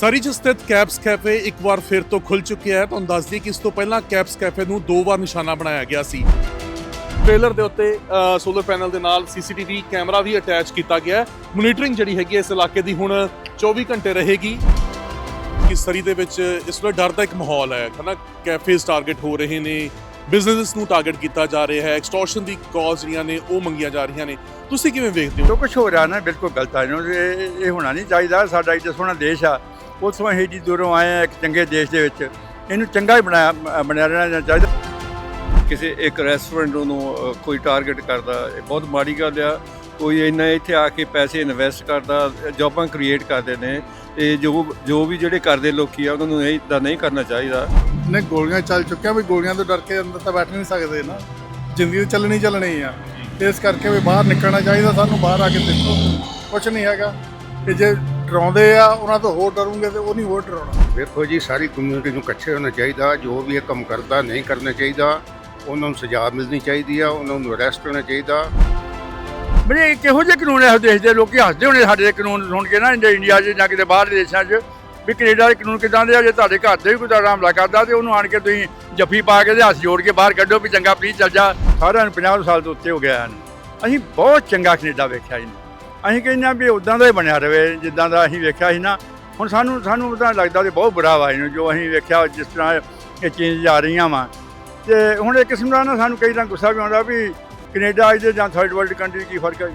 ਸਰੀ 'ਚ ਸਥਿਤ caps cafe ਇੱਕ ਵਾਰ ਫਿਰ ਤੋਂ ਖੁੱਲ ਚੁੱਕਿਆ ਹੈ। ਤੁਹਾਨੂੰ ਦੱਸ ਦਈਏ ਕਿ ਇਸ ਤੋਂ ਪਹਿਲਾਂ ਕੈਪਸ ਕੈਫੇ ਨੂੰ ਦੋ ਵਾਰ ਨਿਸ਼ਾਨਾ ਬਣਾਇਆ ਗਿਆ ਸੀ। ਟ੍ਰੇਲਰ ਦੇ ਉੱਤੇ ਸੋਲਰ ਪੈਨਲ ਦੇ ਨਾਲ ਸੀਸੀਟੀਵੀ ਕੈਮਰਾ ਵੀ ਅਟੈਚ ਕੀਤਾ ਗਿਆ ਹੈ। ਮੋਨੀਟਰਿੰਗ ਜਿਹੜੀ ਹੈਗੀ ਹੈ ਇਸ ਇਲਾਕੇ ਦੀ ਹੁਣ 24 ਘੰਟੇ ਰਹੇਗੀ। ਕਿ ਸਰੀ ਦੇ ਵਿੱਚ ਇਸ ਵੇਲੇ ਡਰ ਦਾ ਇੱਕ ਮਾਹੌਲ ਹੈ। ਹਨਾ ਕੈਫੇਜ਼ ਟਾਰਗੇਟ ਹੋ ਰਹੇ ਨੇ ਬਿਜ਼ਨੈਸ ਨੂੰ ਟਾਰਗੇਟ ਕੀਤਾ ਜਾ ਰਿਹਾ ਹੈ। ਐਕਸਟੋਰਸ਼ਨ ਦੀ ਕਾਜ਼ ਜਿਹੜੀਆਂ ਨੇ, ਉਹ ਮੰਗੀਆਂ ਜਾ ਰਹੀਆਂ ਨੇ। ਤੁਸੀਂ ਕਿਵੇਂ ਵੇਖਦੇ ਹੋ? ਜੋ ਕੁਝ ਹੋ ਰਿਹਾ ਨਾ, ਬਿਲਕੁਲ ਗਲਤ ਹੈ ਇਹ ਹੋਣਾ ਨਹੀਂ ਚਾਹੀਦਾ। ਸਾਡਾ ਇੱਡਾ ਸੋਹਣਾ ਦੇਸ਼ ਆ। ਉੱਥੋਂ ਅਸੀਂ ਏਡੀ ਦੂਰੋਂ ਆਏ ਆ ਇੱਕ ਚੰਗੇ ਦੇਸ਼ ਦੇ ਵਿੱਚ। ਇਹਨੂੰ ਚੰਗਾ ਹੀ ਬਣਾਇਆ ਬਣਿਆ ਰਹਿਣਾ ਚਾਹੀਦਾ। ਕਿਸੇ ਇੱਕ ਰੈਸਟੋਰੈਂਟ ਨੂੰ ਕੋਈ ਟਾਰਗੇਟ ਕਰਦਾ ਇਹ ਬਹੁਤ ਮਾੜੀ ਗੱਲ ਆ। ਕੋਈ ਇੰਨਾ ਇੱਥੇ ਆ ਕੇ ਪੈਸੇ ਇਨਵੈਸਟ ਕਰਦਾ ਜੌਬਾਂ ਕ੍ਰੀਏਟ ਕਰਦੇ ਨੇ ਇਹ ਜੋ ਜੋ ਵੀ ਜਿਹੜੇ ਕਰਦੇ ਲੋਕੀ ਆ ਉਹਨਾਂ ਨੂੰ ਇਹ ਇਦਾਂ ਨਹੀਂ ਕਰਨਾ ਚਾਹੀਦਾ। ਨੇ ਗੋਲੀਆਂ ਚੱਲ ਚੁੱਕੀਆਂ ਵੀ ਗੋਲੀਆਂ ਤੋਂ ਡਰ ਕੇ ਅੰਦਰ ਤਾਂ ਬੈਠ ਨਹੀਂ ਸਕਦੇ ਨਾ। ਜ਼ਿੰਦਗੀ ਚੱਲਣੀ ਚੱਲਣੀ ਆ। ਤੇ ਇਸ ਕਰਕੇ ਵੀ ਬਾਹਰ ਨਿਕਲਣਾ ਚਾਹੀਦਾ ਸਾਨੂੰ ਬਾਹਰ ਆ ਕੇ ਦੇਖੋ। ਕੁਝ ਨਹੀਂ ਹੈਗਾ। ਕਿ ਜੇ ਡਰਾਉਂਦੇ ਆ ਉਹਨਾਂ ਤੋਂ ਹੋਰ ਡਰੂਗੇ ਤੇ ਉਹ ਨਹੀਂ ਹੋਰ ਡਰਾਉਣਾ। ਵੇਖੋ ਜੀ ਸਾਰੀ ਕਮਿਊਨਿਟੀ ਨੂੰ ਇਕੱਠੇ ਹੋਣਾ ਚਾਹੀਦਾ ਜੋ ਵੀ ਇਹ ਕੰਮ ਕਰਦਾ ਨਹੀਂ ਕਰਨਾ ਚਾਹੀਦਾ ਉਹਨਾਂ ਨੂੰ ਸਜ਼ਾ ਮਿਲਣੀ ਚਾਹੀਦੀ ਆ ਉਹਨਾਂ ਨੂੰ ਅਰੈਸਟ ਹੋਣਾ ਚਾਹੀਦਾ। ਬਈ ਕਿਹੋ ਜਿਹੇ ਕਾਨੂੰਨ ਹੈ ਦੇਸ਼ ਦੇ ਲੋਕੀ ਹੱਸਦੇ ਹੋਣੇ ਸਾਡੇ ਕਾਨੂੰਨ ਸੁਣ ਕੇ ਨਾ ਇੰਡੀਆ- ਇੰਡੀਆ 'ਚ ਜਾਂ ਕਿਤੇ ਬਾਹਰ ਦੇ ਦੇਸ਼ਾਂ 'ਚ ਵੀ ਕੈਨੇਡਾ ਦੇ ਕਾਨੂੰਨ ਕਿਦਾਂ ਦੇ ਆ ਜੇ ਤੁਹਾਡੇ ਘਰ ਦੇ ਵੀ ਕੋਈ ਤੁਹਾਡਾ ਹਮਲਾ ਕਰਦਾ ਤੇ ਉਹਨੂੰ ਆਣ ਕੇ ਤੁਸੀਂ ਜੱਫੀ ਪਾ ਕੇ ਤੇ ਹੱਥ ਜੋੜ ਕੇ ਬਾਹਰ ਕੱਢੋ ਵੀ ਚੰਗਾ ਪਲੀਜ਼ ਚੱਲ ਜਾ। ਸਾਰਿਆਂ ਨੂੰ 50 ਸਾਲ ਤੋਂ ਉੱਤੇ ਹੋ ਗਿਆ ਹਨ ਅਸੀਂ ਬਹੁਤ ਚੰਗਾ ਕੈਨੇਡਾ ਵੇਖਿਆ ਜੀ। ਅਸੀਂ ਕਹਿੰਦੇ ਹਾਂ ਵੀ ਉਦਾਂ ਦਾ ਹੀ ਬਣਿਆ ਰਵੇ, ਜਿੱਦਾਂ ਦਾ ਅਸੀਂ ਵੇਖਿਆ ਸੀ ਨਾ। ਹੁਣ ਸਾਨੂੰ ਸਾਨੂੰ ਤਾਂ ਲੱਗਦਾ ਤੇ ਬਹੁਤ ਬੁਰਾ ਵਾ ਇਹਨੂੰ, ਜੋ ਅਸੀਂ ਵੇਖਿਆ, ਜਿਸ ਤਰ੍ਹਾਂ ਇਹ ਚੇਂਜ ਆ ਰਹੀਆਂ ਵਾ। ਤੇ ਹੁਣ ਇਹ ਕਿਸਮ ਦਾ ਨਾ ਸਾਨੂੰ ਕਈ ਤਾਂ ਗੁੱਸਾ ਵੀ ਆਉਂਦਾ ਵੀ ਕੈਨੇਡਾ ਦੇ ਜਾਂ ਥਰਡ ਵਰਲਡ ਕੰਟਰੀ ਕੀ ਫ਼ਰਕ ਹੈ?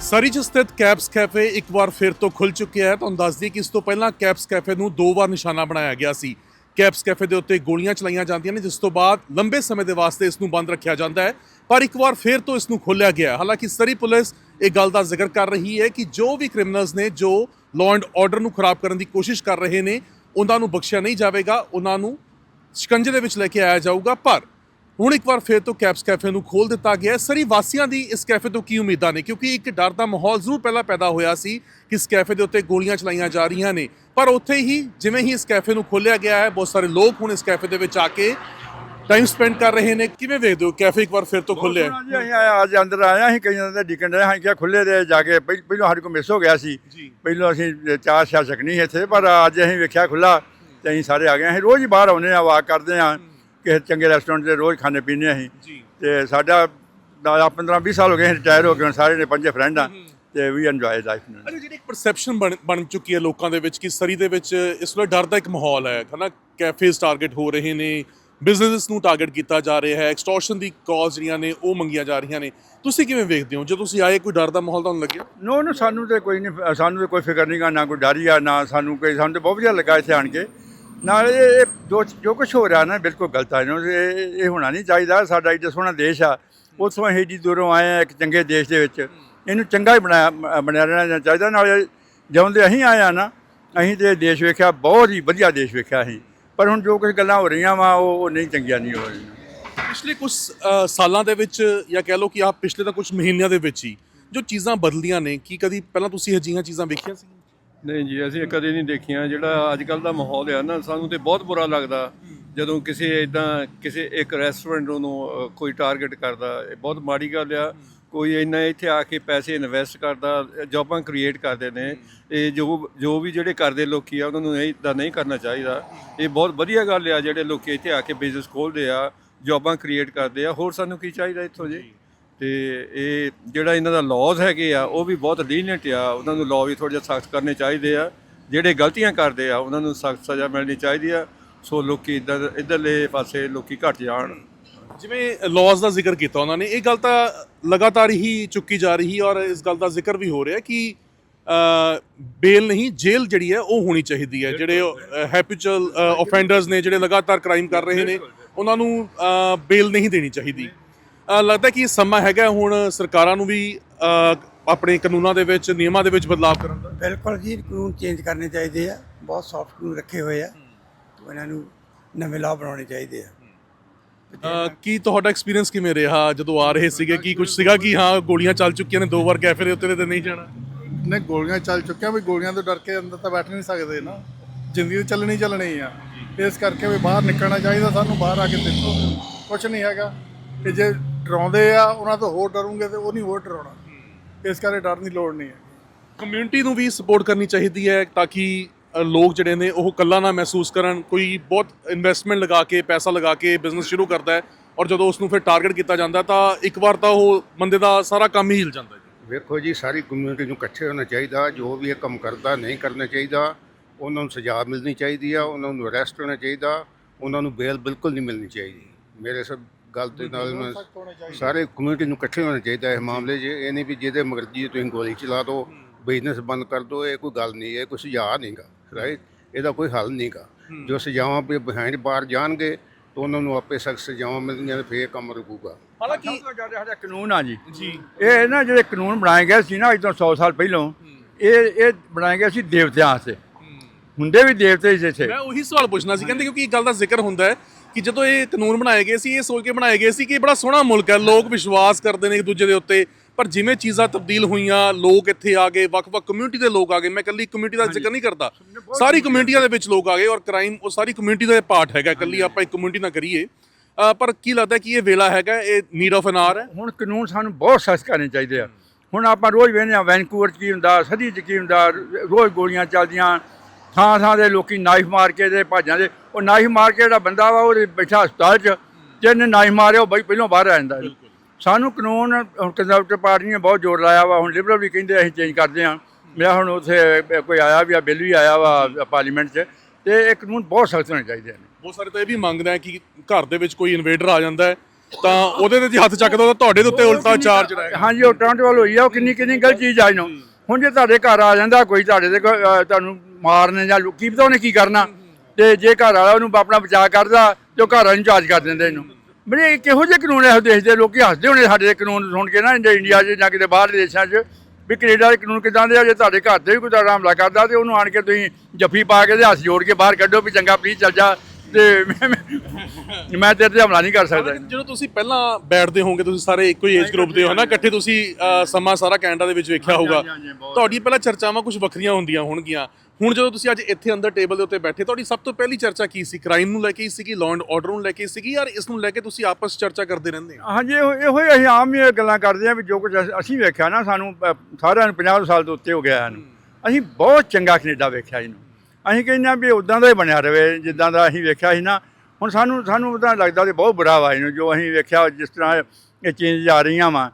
ਸਰੀ 'ਚ ਸਥਿਤ ਕੈਪਸ ਕੈਫੇ ਇੱਕ ਵਾਰ ਫਿਰ ਤੋਂ ਖੁੱਲ ਚੁੱਕਿਆ ਹੈ। ਤੁਹਾਨੂੰ ਦੱਸ ਦਈਏ ਕਿ ਇਸ ਤੋਂ ਪਹਿਲਾਂ ਕੈਪਸ ਕੈਫੇ ਨੂੰ ਦੋ ਵਾਰ ਨਿਸ਼ਾਨਾ ਬਣਾਇਆ ਗਿਆ ਸੀ। ਕੈਪਸ ਕੈਫੇ ਦੇ ਉੱਤੇ ਗੋਲੀਆਂ ਚਲਾਈਆਂ ਜਾਂਦੀਆਂ ਨੇ, ਜਿਸ ਤੋਂ ਬਾਅਦ ਲੰਬੇ ਸਮੇਂ ਦੇ ਵਾਸਤੇ ਇਸ ਨੂੰ ਬੰਦ ਰੱਖਿਆ ਜਾਂਦਾ ਹੈ। ਪਰ ਇੱਕ ਵਾਰ ਫਿਰ ਤੋਂ ਇਸ ਨੂੰ ਖੋਲ੍ਹਿਆ ਗਿਆ ਹਾਲਾਂਕਿ ਸਰੀ ਪੁਲਿਸ ਇਹ ਗੱਲ ਦਾ ਜ਼ਿਕਰ ਕਰ ਰਹੀ ਹੈ ਕਿ ਜੋ ਵੀ ਕ੍ਰਿਮੀਨਲਸ ਨੇ, ਜੋ ਲਾਅ ਐਂਡ ਆਰਡਰ ਨੂੰ ਖਰਾਬ ਕਰਨ ਦੀ ਕੋਸ਼ਿਸ਼ ਕਰ ਰਹੇ ਨੇ, ਉਹਨਾਂ ਨੂੰ ਬਖਸ਼ਿਆ ਨਹੀਂ ਜਾਵੇਗਾ, ਉਹਨਾਂ ਨੂੰ ਸ਼ਿਕੰਜੇ ਦੇ ਵਿੱਚ ਲੈ ਕੇ ਆਇਆ ਜਾਊਗਾ। ਪਰ ਹੁਣ ਇੱਕ ਵਾਰ ਫਿਰ ਤੋਂ ਕੈਪਸ ਕੈਫੇ ਨੂੰ ਖੋਲ ਦਿੱਤਾ ਗਿਆ ਸਰੀ ਵਾਸੀਆਂ ਦੀ ਇਸ ਕੈਫੇ ਤੋਂ ਕੀ ਉਮੀਦਾਂ ਨੇ? ਕਿਉਂਕਿ ਇੱਕ ਡਰ ਦਾ ਮਾਹੌਲ ਜ਼ਰੂਰ ਪਹਿਲਾਂ ਪੈਦਾ ਹੋਇਆ ਸੀ ਕਿ ਇਸ ਕੈਫੇ ਦੇ ਉੱਤੇ ਗੋਲੀਆਂ ਚਲਾਈਆਂ ਜਾ ਰਹੀਆਂ ਨੇ। ਪਰ ਉੱਥੇ ਹੀ ਜਿਵੇਂ ਹੀ ਇਸ ਕੈਫੇ ਨੂੰ ਖੋਲ੍ਹਿਆ ਗਿਆ ਹੈ, ਬਹੁਤ ਸਾਰੇ ਲੋਕ ਹੁਣ ਇਸ ਕੈਫੇ ਦੇ ਵਿੱਚ ਆ ਕੇ ਟਾਈਮ ਸਪੈਂਡ ਕਰ ਰਹੇ ਨੇ ਕਿਵੇਂ ਵੇਖਦੇ ਹੋ? ਕੈਫੇ ਇੱਕ ਵਾਰ ਫਿਰ ਤੋਂ ਖੁੱਲਿਆ ਹੈ ਜੀ ਅਸੀਂ ਆਏ- ਅੱਜ ਅੰਦਰ ਆਇਆ ਅਸੀਂ ਕਈਆਂ ਦੇ ਡਿੱਕਣ ਦੇ ਅਸੀਂ ਕਿਹਾ ਖੁੱਲੇ ਦੇ ਜਾ ਕੇ ਪਹਿ- ਪਹਿਲਾਂ ਸਾਡੇ ਕੋਲ ਮਿਸ ਹੋ ਗਿਆ ਸੀ। ਜੀ। ਪਹਿਲਾਂ ਅਸੀਂ ਚਾਹ ਸ਼ਾ ਸਕਣੀ ਇੱਥੇ ਪਰ ਅੱਜ ਅਸੀਂ ਵੇਖਿਆ ਖੁੱਲਾ ਤੇ ਅਸੀਂ ਸਾਰੇ ਆ ਗਏ ਅਸੀਂ ਰੋਜ਼ ਹੀ ਬਾਹਰ ਆਉਂਦੇ ਆ ਵਾਕ ਕਰਦੇ ਆ ਕਿਸੇ ਚੰਗੇ ਰੈਸਟੋਰੈਂਟ 'ਤੇ ਰੋਜ਼ ਖਾਣੇ ਪੀਂਦੇ ਅਸੀਂ। ਜੀ। ਤੇ ਸਾਡਾ 15 20 ਸਾਲ ਹੋ ਗਏ ਰਿਟਾਇਰ ਹੋ ਗਏ ਹੁਣ ਸਾਰੇ ਨੇ ਪੰਜੇ ਫਰੈਂਡ ਆ ਤੇ ਵੀ ਇੰਜੋਏ ਲਾਈਫ ਨੂੰ। ਅਰੇ ਜਿਹੜੀ ਇੱਕ ਪਰਸੈਪਸ਼ਨ ਬਣ ਬਣ ਚੁੱਕੀ ਹੈ ਲੋਕਾਂ ਦੇ ਵਿੱਚ ਕਿ ਸਰੀ ਦੇ ਵਿੱਚ ਇਸ ਵੇਲੇ ਡਰ ਦਾ ਇੱਕ ਮਾਹੌਲ ਹੈ ਹਨਾ? ਕੈਫੇਜ਼ ਟਾਰਗੇਟ ਹੋ ਰਹੇ ਨੇ ਬਿਜ਼ਨਸ ਨੂੰ ਟਾਰਗੇਟ ਕੀਤਾ ਜਾ ਰਿਹਾ ਹੈ ਐਕਸਟੋਰਸ਼ਨ ਦੀ ਕਾਜ਼ ਜਿਹੜੀਆਂ ਨੇ ਉਹ ਮੰਗੀਆਂ ਜਾ ਰਹੀਆਂ ਨੇ। ਤੁਸੀਂ ਕਿਵੇਂ ਵੇਖਦੇ ਹੋ? ਜਦੋਂ ਤੁਸੀਂ ਆਏ, ਕੋਈ ਡਰ ਦਾ ਮਾਹੌਲ ਤੁਹਾਨੂੰ ਲੱਗਿਆ? ਨੋ ਨੋ ਸਾਨੂੰ ਤੇ ਕੋਈ ਨਹੀਂ, ਸਾਨੂੰ ਤੇ ਕੋਈ ਫਿਕਰ ਨਹੀਂਗਾ ਨਾ ਕੋਈ ਡਰ ਹੀ ਆ ਨਾ ਸਾਨੂੰ ਕੋਈ, ਸਾਨੂੰ ਤੇ ਬਹੁਤ ਵਧੀਆ ਲੱਗਾ ਇੱਥੇ ਆਣ ਕੇ। ਨਾਲ ਇਹ ਜੋ ਜੋ ਕੁਝ ਹੋ ਰਿਹਾ ਨਾ, ਬਿਲਕੁਲ ਗਲਤ ਹੈ ਇਹਨੂੰ ਇਹ ਇਹ ਹੋਣਾ ਨਹੀਂ ਚਾਹੀਦਾ। ਸਾਡਾ ਇੱਡਾ ਸੋਹਣਾ ਦੇਸ਼ ਆ। ਉੱਥੋਂ ਅਸੀਂ ਏਡੀ ਦੂਰੋਂ ਆਏ ਆ ਇੱਕ ਚੰਗੇ ਦੇਸ਼ ਦੇ ਵਿੱਚ। ਇਹਨੂੰ ਚੰਗਾ ਹੀ ਬਣਾਇਆ, ਬਣਿਆ ਰਹਿਣਾ ਚਾਹੀਦਾ। ਨਾਲ ਜਦੋਂ ਦੇ ਅਸੀਂ ਆਏ ਆ ਨਾ, ਅਸੀਂ ਤੇ ਇਹ ਦੇਸ਼ ਵੇਖਿਆ, ਬਹੁਤ ਹੀ ਵਧੀਆ ਦੇਸ਼ ਵੇਖਿਆ ਅਸੀਂ। ਪਰ ਹੁਣ ਜੋ ਕੁਝ ਗੱਲਾਂ ਹੋ ਰਹੀਆਂ ਵਾ ਉਹ ਨਹੀਂ ਚੰਗੀਆਂ ਨਹੀਂ ਹੋ ਰਹੀਆਂ। ਪਿਛਲੇ ਕੁਝ ਸਾਲਾਂ ਦੇ ਵਿੱਚ ਜਾਂ ਕਹਿ ਲਓ ਕਿ ਆਪ ਪਿਛਲੇ ਤਾਂ ਕੁਝ ਮਹੀਨਿਆਂ ਦੇ ਵਿੱਚ ਹੀ ਜੋ ਚੀਜ਼ਾਂ ਬਦਲੀਆਂ ਨੇ ਕੀ ਕਦੀ ਪਹਿਲਾਂ ਤੁਸੀਂ ਅਜਿਹੀਆਂ ਚੀਜ਼ਾਂ ਵੇਖੀਆਂ ਸੀ? ਨਹੀਂ ਜੀ ਅਸੀਂ ਕਦੇ ਨਹੀਂ ਦੇਖੀਆਂ। ਜਿਹੜਾ ਅੱਜ ਕੱਲ ਦਾ ਮਾਹੌਲ ਆ ਨਾ ਸਾਨੂੰ ਤੇ ਬਹੁਤ ਬੁਰਾ ਲੱਗਦਾ ਜਦੋਂ ਕਿਸੇ ਇਦਾਂ ਕਿਸੇ ਇੱਕ ਰੈਸਟੋਰੈਂਟ ਨੂੰ ਕੋਈ ਟਾਰਗੇਟ ਕਰਦਾ। ਇਹ ਬਹੁਤ ਮਾੜੀ ਗੱਲ ਆ। ਕੋਈ ਇੰਨਾ ਇੱਥੇ ਆ ਕੇ ਪੈਸੇ ਇਨਵੈਸਟ ਕਰਦਾ ਜੌਬਾਂ ਕ੍ਰੀਏਟ ਕਰਦੇ ਨੇ ਇਹ ਜੋ ਜੋ ਵੀ ਜਿਹੜੇ ਕਰਦੇ ਲੋਕੀ ਆ ਉਹਨਾਂ ਨੂੰ ਇਹ ਇਦਾਂ ਨਹੀਂ ਕਰਨਾ ਚਾਹੀਦਾ। ਇਹ ਬਹੁਤ ਵਧੀਆ ਗੱਲ ਆ ਜਿਹੜੇ ਲੋਕੀ ਇੱਥੇ ਆ ਕੇ ਬਿਜ਼ਨਸ ਖੋਲ੍ਹਦੇ ਆ ਜੌਬਾਂ ਕ੍ਰੀਏਟ ਕਰਦੇ ਆ ਹੋਰ ਸਾਨੂੰ ਕੀ ਚਾਹੀਦਾ ਇੱਥੋਂ ਜੀ? ਤੇ ਇਹ ਜਿਹੜਾ ਇਹਨਾਂ ਦਾ ਲਾਜ਼ ਹੈਗੇ ਆ ਉਹ ਵੀ ਬਹੁਤ ਲੀਨੀਅੰਟ ਆ ਉਹਨਾਂ ਨੂੰ ਲਾਅ ਵੀ ਥੋੜ੍ਹਾ ਜਿਹਾ ਸਖਤ ਕਰਨੇ ਚਾਹੀਦੇ ਆ। ਜਿਹੜੇ ਗਲਤੀਆਂ ਕਰਦੇ ਆ ਉਹਨਾਂ ਨੂੰ ਸਖਤ ਸਜ਼ਾ ਮਿਲਣੀ ਚਾਹੀਦੀ ਆ। ਸੋ ਲੋਕੀ ਇੱਧਰ ਇੱਧਰਲੇ ਪਾਸੇ ਲੋਕੀ ਘਟ ਜਾਣ। ਜਿਵੇਂ ਲਾਜ਼ ਦਾ ਜ਼ਿਕਰ ਕੀਤਾ ਉਹਨਾਂ ਨੇ, ਇਹ ਗੱਲ ਤਾਂ ਲਗਾਤਾਰ ਹੀ ਚੁੱਕੀ ਜਾ ਰਹੀ ਔਰ ਇਸ ਗੱਲ ਦਾ ਜ਼ਿਕਰ ਵੀ ਹੋ ਰਿਹਾ ਕਿ ਬੇਲ ਨਹੀਂ ਜੇਲ੍ਹ ਜਿਹੜੀ ਹੈ ਉਹ ਹੋਣੀ ਚਾਹੀਦੀ ਹੈ। ਜਿਹੜੇ ਹੈਪਚੁਅਲ ਆਫੈਂਡਰਸ ਨੇ ਜਿਹੜੇ ਲਗਾਤਾਰ ਕ੍ਰਾਈਮ ਕਰ ਰਹੇ ਨੇ, ਉਹਨਾਂ ਨੂੰ ਬੇਲ ਨਹੀਂ ਦੇਣੀ ਚਾਹੀਦੀ। ਲੱਗਦਾ ਕਿ ਸਮਾਂ ਹੈਗਾ, ਹੁਣ ਸਰਕਾਰਾਂ ਨੂੰ ਵੀ ਆਪਣੇ ਕਾਨੂੰਨਾਂ ਦੇ ਵਿੱਚ, ਨਿਯਮਾਂ ਦੇ ਵਿੱਚ ਬਦਲਾਅ ਕਰਨ ਦਾ। ਬਿਲਕੁਲ ਜੀ, ਕਾਨੂੰਨ ਚੇਂਜ ਕਰਨੇ ਚਾਹੀਦੇ ਆ, ਬਹੁਤ ਸੌਫਟ ਕਾਨੂੰਨ ਰੱਖੇ ਹੋਏ ਆ। ਇਹਨਾਂ ਨੂੰ ਨਵੇਂ ਲਾਅ ਬਣਾਉਣੇ ਚਾਹੀਦੇ ਆ। ਕੀ ਤੁਹਾਡਾ ਐਕਸਪੀਰੀਅੰਸ ਕਿਵੇਂ ਰਿਹਾ? ਜਦੋਂ ਆ ਰਹੇ ਸੀਗੇ ਕੀ ਕੁਝ ਸੀਗਾ ਕਿ ਹਾਂ ਗੋਲੀਆਂ ਚੱਲ ਚੁੱਕੀਆਂ ਨੇ ਦੋ ਵਾਰ ਕੈਫੇ ਦੇ ਉੱਤੇ ਤੇ ਨਹੀਂ ਜਾਣਾ? ਨੇ ਗੋਲੀਆਂ ਚੱਲ ਚੁੱਕੀਆਂ ਵੀ ਗੋਲੀਆਂ ਤੋਂ ਡਰ ਕੇ ਅੰਦਰ ਤਾਂ ਬੈਠ ਨਹੀਂ ਸਕਦੇ ਨਾ। ਜ਼ਿੰਦਗੀ ਤਾਂ ਚੱਲਣੀ ਚੱਲਣੀ ਆ। ਇਸ ਕਰਕੇ ਵੀ ਬਾਹਰ ਨਿਕਲਣਾ ਚਾਹੀਦਾ ਸਾਨੂੰ ਬਾਹਰ ਆ ਕੇ ਦੇਖੋ। ਕੁਝ ਨਹੀਂ ਹੈਗਾ। ਕਿ ਜੇ ਡਰਾਉਂਦੇ ਆ ਉਹਨਾਂ ਤੋਂ ਹੋਰ ਡਰੂਗੇ ਤੇ ਉਹ ਨਹੀਂ ਹੋਰ ਡਰਾਉਣਾ। ਇਸ ਕਰਕੇ ਡਰਨ ਦੀ ਲੋੜ ਨਹੀਂ ਹੈ। ਕਮਿਊਨਿਟੀ ਨੂੰ ਵੀ ਸਪੋਰਟ ਕਰਨੀ ਚਾਹੀਦੀ ਹੈ ਤਾਂ ਕਿ ਲੋਕ ਜਿਹੜੇ ਨੇ ਉਹ ਕੱਲਾ ਨਾ ਮਹਿਸੂਸ ਕਰਨ ਕੋਈ ਬਹੁਤ ਇਨਵੈਸਟਮੈਂਟ ਲਗਾ ਕੇ ਪੈਸਾ ਲਗਾ ਕੇ ਬਿਜ਼ਨਸ ਸ਼ੁਰੂ ਕਰਦਾ ਹੈ ਔਰ ਜਦੋਂ ਉਸ ਨੂੰ ਫਿਰ ਟਾਰਗੇਟ ਕੀਤਾ ਜਾਂਦਾ ਤਾਂ ਇੱਕ ਵਾਰ ਤਾਂ ਉਹ ਬੰਦੇ ਦਾ ਸਾਰਾ ਕੰਮ ਹੀ ਹਿਲ ਜਾਂਦਾ ਹੈ ਵੇਖੋ ਜੀ ਸਾਰੀ ਕਮਿਊਨਿਟੀ ਨੂੰ ਇਕੱਠੇ ਹੋਣਾ ਚਾਹੀਦਾ ਜੋ ਵੀ ਇਹ ਕੰਮ ਕਰਦਾ ਨਹੀਂ ਕਰਨਾ ਚਾਹੀਦਾ ਉਹਨਾਂ ਨੂੰ ਸਜ਼ਾ ਮਿਲਣੀ ਚਾਹੀਦੀ ਆ ਉਹਨਾਂ ਨੂੰ ਅਰੈਸਟ ਹੋਣਾ ਚਾਹੀਦਾ ਉਹਨਾਂ ਨੂੰ ਬੇਲ ਬਿਲਕੁਲ ਨਹੀਂ ਮਿਲਣੀ ਚਾਹੀਦੀ। ਮੇਰੇ ਸਭ ਗੱਲ ਦੇ ਨਾਲ ਸਾਰੇ ਕਮਿਊਨਿਟੀ ਨੂੰ ਇਕੱਠੇ ਹੋਣਾ ਚਾਹੀਦਾ ਇਸ ਮਾਮਲੇ 'ਚ ਇਹ ਨਹੀਂ ਵੀ ਜਿਹਦੇ ਮਰਜ਼ੀ ਤੁਸੀਂ ਗੋਲੀ ਚਲਾ ਦਿਓ ਬਿਜ਼ਨਸ ਬੰਦ ਕਰ ਦਿਓ ਇਹ ਕੋਈ ਗੱਲ ਨਹੀਂ ਇਹ ਕੋਈ ਸੁਝਾਅ ਨਹੀਂਗਾ ਰਾਈਟ ਇਹਦਾ ਕੋਈ ਹੱਲ ਨਹੀਂਗਾ ਜੋ ਸਜ਼ਾਵਾਂ ਵੀ ਬਿਹਾਈਂਡ ਬਾਰ ਜਾਣਗੇ ਤਾਂ ਉਹਨਾਂ ਨੂੰ ਆਪੇ ਸਖਤ ਸਜ਼ਾਵਾਂ ਮਿਲਣਗੀਆਂ ਤੇ ਫੇਰ ਇਹ ਕੰਮ ਰੁਕੂਗਾ। ਹਾਲਾਂਕਿ ਸਾਡਾ ਕਾਨੂੰਨ ਆ ਜੀ। ਜੀ। ਇਹ ਨਾ ਜਿਹੜੇ ਕਾਨੂੰਨ ਬਣਾਏ ਗਏ ਸੀ ਨਾ ਅੱਜ ਤੋਂ 100 ਸਾਲ ਪਹਿਲਾਂ ਇਹ ਇਹ ਬਣਾਏ ਗਏ ਸੀ ਦੇਵਤਿਆਂ ਵਾਸਤੇ। ਹੁੰਦੇ ਵੀ ਦੇਵਤੇ ਹੀ ਸੀ ਮੈਂ ਉਹੀ ਸਵਾਲ ਪੁੱਛਣਾ ਸੀ ਕਹਿੰਦੇ ਕਿਉਂਕਿ ਇੱਕ ਗੱਲ ਦਾ ਜ਼ਿਕਰ ਹੁੰਦਾ ਹੈ ਕਿ ਜਦੋਂ ਇਹ ਕਾਨੂੰਨ ਬਣਾਏ ਗਏ ਸੀ ਇਹ ਸੋਚ ਕੇ ਬਣਾਏ ਗਏ ਸੀ ਕਿ ਇਹ ਬੜਾ ਸੋਹਣਾ ਮੁਲਕ ਹੈ ਲੋਕ ਵਿਸ਼ਵਾਸ ਕਰਦੇ ਨੇ ਇੱਕ ਦੂਜੇ ਦੇ ਉੱਤੇ। ਪਰ ਜਿਵੇਂ ਚੀਜ਼ਾਂ ਤਬਦੀਲ ਹੋਈਆਂ ਲੋਕ ਇੱਥੇ ਆ ਗਏ ਵੱਖ-ਵੱਖ ਕਮਿਊਨਿਟੀ ਦੇ ਲੋਕ ਆ ਗਏ ਮੈਂ ਇਕੱਲੀ ਕਮਿਊਨਿਟੀ ਦਾ ਜ਼ਿਕਰ ਨਹੀਂ ਕਰਦਾ। ਸਾਰੀ ਕਮਿਊਨਿਟੀਆਂ ਦੇ ਵਿੱਚ ਲੋਕ ਆ ਗਏ ਔਰ ਕ੍ਰਾਈਮ ਉਹ ਸਾਰੀ ਕਮਿਊਨਿਟੀ ਦਾ ਪਾਰਟ ਹੈਗਾ ਇਕੱਲੀ ਆਪਾਂ ਇੱਕ ਕਮਿਊਨਿਟੀ ਨਾ ਕਰੀਏ। ਪਰ ਕੀ ਲੱਗਦਾ ਕਿ ਇਹ ਵੇਲਾ ਹੈਗਾ ਇਹ ਨੀਡ ਆਫ ਐਨ ਆਰ ਹੈ? ਹੁਣ ਕਾਨੂੰਨ ਸਾਨੂੰ ਬਹੁਤ ਸਖਤ ਕਰਨੇ ਚਾਹੀਦੇ ਆ। ਹੁਣ ਆਪਾਂ ਰੋਜ਼ ਵੇਖਦੇ ਆ ਵੈਨਕੂਵਰ 'ਚ ਕੀ ਹੁੰਦਾ ਸਦੀ 'ਚ ਕੀ ਹੁੰਦਾ ਰੋਜ਼ ਗੋਲੀਆਂ ਚੱਲਦੀਆਂ ਥਾਂ ਥਾਂ ਦੇ ਲੋਕੀ ਨਾਈਫ ਮਾਰ ਕੇ ਦੇ ਭਾਜਾਂ ਦੇ ਉਹ ਨਾਈਫ ਮਾਰ ਕੇ ਜਿਹੜਾ ਬੰਦਾ ਵਾ ਉਹ ਬੈਠਾ ਹਸਪਤਾਲ 'ਚ ਜਿਹਨੇ ਨਾਈਫ ਮਾਰਿਆ ਉਹ ਬਈ ਪਹਿਲਾਂ ਬਾਹਰ ਆ ਜਾਂਦਾ। ਸਾਨੂੰ ਕਾਨੂੰਨ ਹੁਣ ਕੰਜ਼ਰਵੇਟਿਵ ਪਾਰਟੀ ਨੇ ਬਹੁਤ ਜ਼ੋਰ ਲਾਇਆ ਵਾ ਹੁਣ ਲਿਬਰਲ ਵੀ ਕਹਿੰਦੇ ਅਸੀਂ ਚੇਂਜ ਕਰਦੇ ਆ ਮੇਰਾ ਹੁਣ ਉੱਥੇ ਕੋਈ ਆਇਆ ਵੀ ਆ ਬਿੱਲ ਵੀ ਆਇਆ ਵਾ ਪਾਰਲੀਮੈਂਟ 'ਚ ਤੇ ਇਹ ਕਾਨੂੰਨ ਬਹੁਤ ਸਖਤ ਹੋਣੇ ਚਾਹੀਦੇ ਨੇ ਬਹੁਤ ਸਾਰੇ ਤਾਂ ਇਹ ਵੀ ਮੰਗਦੇ ਆ ਕਿ ਘਰ ਦੇ ਵਿੱਚ ਕੋਈ ਇਨਵੇਡਰ ਆ ਜਾਂਦਾ ਹੈ ਤਾਂ ਉਹਦੇ ਤੇ ਜੇ ਹੱਥ ਚੱਕਦਾ ਤਾਂ ਤੁਹਾਡੇ ਦੇ ਉੱਤੇ ਉਲਟਾ ਚਾਰਜ ਰਹੇਗਾ ਹਾਂਜੀ ਉਹ ਟ੍ਰਾਂਟ ਵੱਲ ਹੋਈ ਆ ਉਹ ਕਿੰਨੀ ਕਿੰਨੀ ਗਲਤ ਚੀਜ਼ ਆ ਇਹਨੂੰ। ਹੁਣ ਜੇ ਤੁਹਾਡੇ ਘਰ ਆ ਜਾਂਦਾ ਕੋਈ ਤੁਹਾਡੇ ਅਹ, ਤੁਹਾਨੂੰ ਮਾਰਨ ਜਾਂ ਲੁ- ਕੀ ਪਤਾ ਉਹਨੇ ਕੀ ਕਰਨਾ। ਤੇ ਜੇ ਘਰ ਵਾਲਾ ਉਹਨੂੰ ਆਪਣਾ ਬਚਾਅ ਕਰਦਾ ਤੇ ਉਹ ਘਰ ਵਾਲੇ ਨੂੰ ਚਾਰਜ ਕਰ ਦਿੰਦੇ ਇਹਨੂੰ। ਬੜੇ ਇਹ ਕਿਹੋ ਜਿਹੇ ਕਾਨੂੰਨ ਇਹੋ ਦੇਸ਼ ਦੇ ਲੋਕੀ ਹੱਸਦੇ ਹੋਣੇ ਸਾਡੇ ਦੇ ਕਾਨੂੰਨ ਸੁਣ ਕੇ ਨਾ ਇੰਡੀਆ 'ਚ ਜਾਂ ਕਿਤੇ ਬਾਹਰ ਦੇ ਦੇਸ਼ਾਂ 'ਚ ਵੀ ਕੈਨੇਡਾ ਦੇ ਕਾਨੂੰਨ ਕਿਦਾਂ ਦੇ ਆ ਜੇ ਤੁਹਾਡੇ ਘਰ ਦੇ ਵੀ ਕੋਈ ਤੁਹਾਡਾ ਹਮਲਾ ਕਰਦਾ ਤੇ ਉਹਨੂੰ ਆਣ ਕੇ ਤੁਸੀਂ ਜੱਫੀ ਪਾ ਕੇ ਤੇ ਹੱਥ ਜੋੜ ਕੇ ਬਾਹਰ ਕੱਢੋ ਵੀ ਚੰਗਾ ਪਲੀਜ਼ ਚੱਲ ਜਾ ਤੇ ਮੈਂ- ਤੇਰੇ ਤੇ ਹਮਲਾ ਨਹੀਂ ਕਰ ਸਕਦਾ ਜਦੋਂ ਤੁਸੀਂ ਪਹਿਲਾਂ ਬੈਠਦੇ ਹੋਵੋਗੇ ਤੁਸੀਂ ਸਾਰੇ ਇੱਕੋ ਹੀ ਏਜ ਗਰੁੱਪ ਦੇ ਹੋ ਨਾ ਇਕੱਠੇ ਤੁਸੀਂ ਸਮਾਂ ਸਾਰਾ ਕੈਨੇਡਾ ਦੇ ਵਿੱਚ ਵੇਖਿਆ ਹੋਊਗਾ। ਤੁਹਾਡੀ ਪਹਿਲਾਂ ਚਰਚਾਵਾਂ ਕੁਝ ਵੱਖਰੀਆਂ ਹੁੰਦੀਆਂ ਹੋਣਗੀਆਂ ਹੁਣ ਜਦੋਂ ਤੁਸੀਂ ਅੱਜ ਇੱਥੇ ਅੰਦਰ ਟੇਬਲ ਦੇ ਉੱਤੇ ਬੈਠੇ ਤੁਹਾਡੀ ਸਭ ਤੋਂ ਪਹਿਲੀ ਚਰਚਾ ਕੀ ਸੀ? ਕ੍ਰਾਈਮ ਨੂੰ ਲੈ ਕੇ ਹੀ ਸੀਗੀ ਲਾਅ ਐਂਡ ਆਰਡਰ ਨੂੰ ਲੈ ਕੇ ਹੀ ਸੀਗੀ ਯਾਰ ਇਸ ਨੂੰ ਲੈ ਕੇ ਤੁਸੀਂ ਆਪਸ ਚਰਚਾ ਕਰਦੇ ਰਹਿੰਦੇ ਹੋ? ਹਾਂਜੀ ਇਹੋ ਇਹੋ ਹੀ ਅਸੀਂ ਆਮ ਹੀ ਗੱਲਾਂ ਕਰਦੇ ਹਾਂ ਵੀ ਜੋ ਕੁਝ ਅਸ- ਵੇਖਿਆ ਨਾ ਸਾਨੂੰ ਅ, ਸਾਰਿਆਂ ਨੂੰ 50 ਸਾਲ ਤੋਂ ਉੱਤੇ ਹੋ ਗਿਆ ਇਹਨੂੰ। ਅਸੀਂ ਬਹੁਤ ਚੰਗਾ ਕੈਨੇਡਾ ਵੇਖਿਆ ਇਹਨੂੰ। ਅਸੀਂ ਕਹਿੰਦੇ ਹਾਂ ਵੀ ਉਦਾਂ ਦਾ ਹੀ ਬਣਿਆ ਰਵੇ ਜਿੱਦਾਂ ਦਾ ਅਸੀਂ ਵੇਖਿਆ ਸੀ ਨਾ। ਹੁਣ ਸਾਨੂੰ ਸਾਨੂੰ ਤਾਂ ਲੱਗਦਾ ਤੇ ਬਹੁਤ ਬੁਰਾ ਵਾ ਇਹਨੂੰ ਜੋ ਅਸੀਂ ਵੇਖਿਆ ਜਿਸ ਤਰ੍ਹਾਂ ਇਹ ਚੇਂਜ ਆ ਰਹੀਆਂ ਵਾ।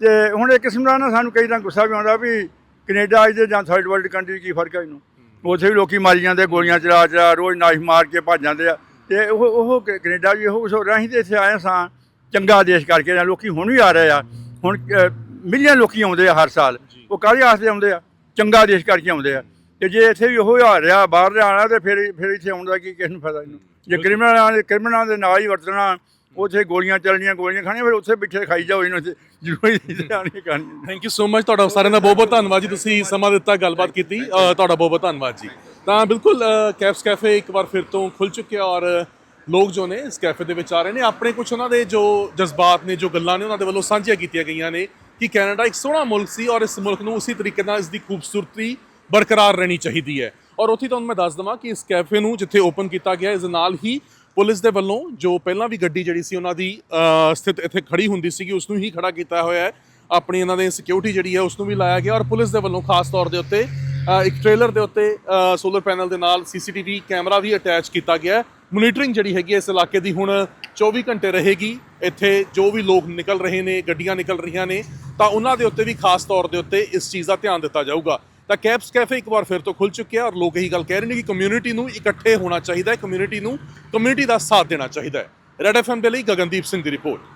ਤੇ ਹੁਣ ਇੱਕ ਕਿਸਮ ਦਾ ਨਾ ਸਾਨੂੰ ਕਈ ਤਾਂ ਗੁੱਸਾ ਵੀ ਆਉਂਦਾ ਵੀ ਕੈਨੇਡਾ ਦੇ ਜਾਂ ਥਰਡ ਵਰਲਡ ਕੰਟਰੀ ਕੀ ਫ਼ਰਕ ਹੈ ਇਹਨੂੰ? ਉੱਥੇ ਵੀ ਲੋਕੀ ਮਾਰੀ ਜਾਂਦੇ ਗੋਲੀਆਂ ਚਲਾ ਚਲਾ ਰੋਜ਼ ਨਾਈਫ ਮਾਰ ਕੇ ਭੱਜ ਜਾਂਦੇ ਆ। ਤੇ ਉਹ ਉਹ ਕੈਨੇਡਾ ਵੀ ਉਹ ਕੁਛ ਹੋ ਰਿਹਾ ਤੇ ਇੱਥੇ ਆਏ ਸਾਂ ਚੰਗਾ ਦੇਸ਼ ਕਰਕੇ ਨਾ ਲੋਕੀ ਹੁਣ ਵੀ ਆ ਰਹੇ ਆ। ਹੁਣ ਮਿਲੀਅਨ ਲੋਕੀ ਆਉਂਦੇ ਆ ਹਰ ਸਾਲ। ਉਹ ਕਾਹਦੇ ਵਾਸਤੇ ਆਉਂਦੇ ਆ? ਚੰਗਾ ਦੇਸ਼ ਕਰਕੇ ਆਉਂਦੇ ਆ। ਤੇ ਜੇ ਇੱਥੇ ਵੀ ਉਹ ਆ ਰਿਹਾ ਬਾਹਰ ਜਾਣਾ ਤੇ ਫਿਰ ਫਿਰ ਇੱਥੇ ਆਉਣ ਦਾ ਕੀ ਕਿਸ ਨੂੰ ਫਾਇਦਾ ਇਹਨੂੰ? ਜੇ ਕ੍ਰਿਮੀਨਲਾਂ ਕ੍ਰਿਮੀਨਲਾਂ ਦੇ ਨਾਲ ਹੀ ਵਰਤਣਾ ਉੱਥੇ ਗੋਲੀਆਂ ਚੱਲਣੀਆਂ ਗੋਲੀਆਂ ਖਾਣੀਆਂ ਫਿਰ ਉੱਥੇ ਬਿਠੇ ਖਾਈ ਜਾਓ ਇਹਨੂੰ ਤੇ ਆਣੀ ਕਰਨੀ ਥੈਂਕ ਯੂ ਸੋ ਮਚ ਤੁਹਾਡਾ ਸਾਰਿਆਂ ਦਾ ਬਹੁਤ ਬਹੁਤ ਧੰਨਵਾਦ ਜੀ। ਤੁਸੀਂ ਸਮਾਂ ਦਿੱਤਾ ਗੱਲਬਾਤ ਕੀਤੀ। ਤੁਹਾਡਾ ਬਹੁਤ ਬਹੁਤ ਧੰਨਵਾਦ ਜੀ। ਤਾਂ ਬਿਲਕੁਲ ਅ, ਕੈਪਸ ਕੈਫੇ ਇੱਕ ਵਾਰ ਫਿਰ ਤੋਂ ਖੁੱਲ ਚੁੱਕਿਆ ਔਰ ਲੋਕ ਜੋ ਨੇ ਇਸ ਕੈਫੇ ਦੇ ਵਿੱਚ ਆ ਰਹੇ ਨੇ। ਆਪਣੇ ਕੁਝ ਉਹਨਾਂ ਦੇ ਜੋ ਜਜ਼ਬਾਤ ਨੇ ਜੋ ਗੱਲਾਂ ਨੇ ਉਹਨਾਂ ਦੇ ਵੱਲੋਂ ਸਾਂਝੀਆਂ ਕੀਤੀਆਂ ਗਈਆਂ ਨੇ ਕਿ ਕੈਨੇਡਾ ਇੱਕ ਸੋਹਣਾ ਮੁਲਕ ਸੀ ਔਰ ਇਸ ਮੁਲਕ ਨੂੰ ਉਸੇ ਤਰੀਕੇ ਨਾਲ ਇਸ ਦੀ ਖੂਬਸੂਰਤੀ ਬਰਕਰਾਰ ਰਹਿਣੀ ਚਾਹੀਦੀ ਹੈ। ਔਰ ਉੱਥੇ ਤੁਹਾਨੂੰ ਮੈਂ ਦੱਸ ਦਵਾਂ ਕਿ ਇਸ ਕੈਫੇ ਨੂੰ ਜਿੱਥੇ ਓਪਨ ਕੀਤਾ ਗਿਆ ਇਸ ਨਾਲ ਹੀ ਪੁਲਿਸ ਦੇ ਵੱਲੋਂ ਜੋ ਪਹਿਲਾਂ ਵੀ ਗੱਡੀ ਜਿਹੜੀ ਸੀ ਉਹਨਾਂ ਦੀ ਸਥਿਤ ਇੱਥੇ ਖੜੀ ਹੁੰਦੀ ਸੀਗੀ, ਉਸ ਨੂੰ ਹੀ ਖੜਾ ਕੀਤਾ ਹੋਇਆ ਹੈ। ਆਪਣੀ ਇਹਨਾਂ ਦੇ ਸਿਕਿਉਰਿਟੀ ਜਿਹੜੀ ਹੈ, ਉਸ ਨੂੰ ਵੀ ਲਾਇਆ ਗਿਆ ਔਰ ਪੁਲਿਸ ਦੇ ਵੱਲੋਂ ਖਾਸ ਤੌਰ ਦੇ ਉੱਤੇ ਇੱਕ ਟ੍ਰੇਲਰ ਦੇ ਉੱਤੇ ਸੋਲਰ ਪੈਨਲ ਦੇ ਨਾਲ ਸੀਸੀਟੀਵੀ ਕੈਮਰਾ ਵੀ ਅਟੈਚ ਕੀਤਾ ਗਿਆ ਹੈ। ਮੋਨੀਟਰਿੰਗ ਜਿਹੜੀ ਹੈਗੀ ਹੈ, ਇਸ ਇਲਾਕੇ ਦੀ ਹੁਣ 24 ਘੰਟੇ ਰਹੇਗੀ। ਇੱਥੇ ਜੋ ਵੀ ਲੋਕ ਨਿਕਲ ਰਹੇ ਨੇ, ਗੱਡੀਆਂ ਨਿਕਲ ਰਹੀਆਂ ਨੇ, ਤਾਂ ਉਹਨਾਂ ਦੇ ਉੱਤੇ ਵੀ ਖਾਸ ਤੌਰ ਦੇ ਉੱਤੇ ਇਸ ਚੀਜ਼ ਦਾ ਧਿਆਨ ਦਿੱਤਾ ਜਾਊਗਾ। ਤਾਂ ਕੈਪਸ ਕੈਫੇ ਇੱਕ ਵਾਰ ਫਿਰ ਤੋਂ ਖੁੱਲ ਚੁੱਕਿਆ ਔਰ ਲੋਕ ਇਹੀ ਗੱਲ ਕਹਿ ਰਹੇ ਨੇ ਕਿ ਕਮਿਊਨਿਟੀ ਨੂੰ ਇਕੱਠੇ ਹੋਣਾ ਚਾਹੀਦਾ ਹੈ ਕਮਿਊਨਿਟੀ ਨੂੰ ਕਮਿਊਨਿਟੀ ਦਾ ਸਾਥ ਦੇਣਾ ਚਾਹੀਦਾ ਹੈ। ਰੈਡ ਐਫਐਮ ਦੇ ਲਈ ਗਗਨਦੀਪ ਸਿੰਘ ਦੀ ਰਿਪੋਰਟ